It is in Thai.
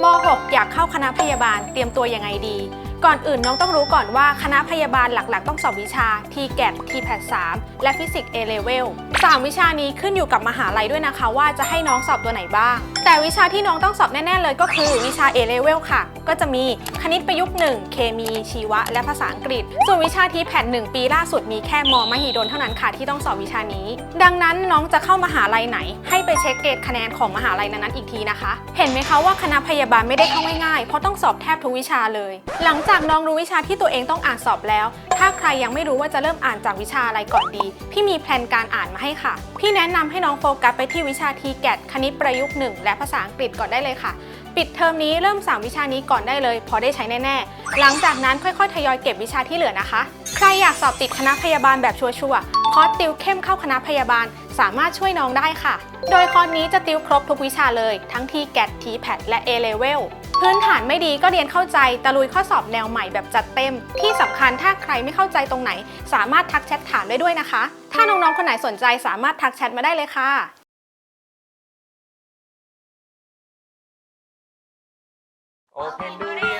ม .6 อยากเข้าคณะพยาบาลเตรียมตัวยังไงดี ก่อนอื่นน้องต้องรู้ก่อนว่าคณะพยาบาลหลักๆ ต้องสอบวิชา t g a t t p a t 3และฟิสิกส์ A level 3วิชานี้ขึ้นอยู่กับมหาลัยด้วยนะคะ ว่าจะให้น้องสอบตัวไหนบ้าง แต่วิชาที่น้องต้องสอบแน่ ๆ เลยก็คือวิชา A level ค่ะ ก็จะมีคณิตประยุกต์ 1 เคมีชีวะ และภาษาอังกฤษ ส่วนวิชา t p a t 1 ปีล่าสุดมีแค่มมหิดลเท่านั้นค่ะที่ต้องสอบวิชานี้ ดังนั้นน้องจะเข้ามหาลัยไหน ให้ไปเช็คเกรดคะแนนของมหาลัยนั้นๆอีกทีนะคะ เห็นไหมคะว่าคณะพยาบาลไม่ได้เข้าง่ายๆเพราะต้องสอบแทบทุกวิชาเลย หลังจากน้องรู้วิชาที่ตัวเองต้องอ่านสอบแล้ว ถ้าใครยังไม่รู้ว่าจะเริ่มอ่านจากวิชาอะไรก่อนดี พี่มีแผนการอ่านมาให้ค่ะ พี่แนะนำให้น้องโฟกัสไปที่วิชาทีแกตคณิตประยุกต์1และภาษาอังกฤษก่อนได้เลยค่ะ ปิดเทอมนี้เริ่ม3วิชานี้ก่อนได้เลย พอได้ใช้แน่ๆ หลังจากนั้นค่อยๆ ทยอยเก็บวิชาที่เหลือนะคะ รอยากสอบติดคณะพยาบาลแบบชัวร์ๆคอร์สติวเข้มเข้าคณะพยาบาล สามารถช่วยน้องได้ค่ะ โดยคอร์สนี้จะติวครบทุกวิชาเลย ทั้ง t g a t t p a t และ A level พื้นฐานไม่ดีก็เรียนเข้าใจตะลุยข้อสอบแนวใหม่แบบจัดเต็ม ที่สำคัญถ้าใครไม่เข้าใจตรงไหน สามารถทักแชทถามได้ด้วยนะคะ ถ้าน้องๆคนไหนสนใจสามารถทักแชทมาได้เลยค่ะ Open ดู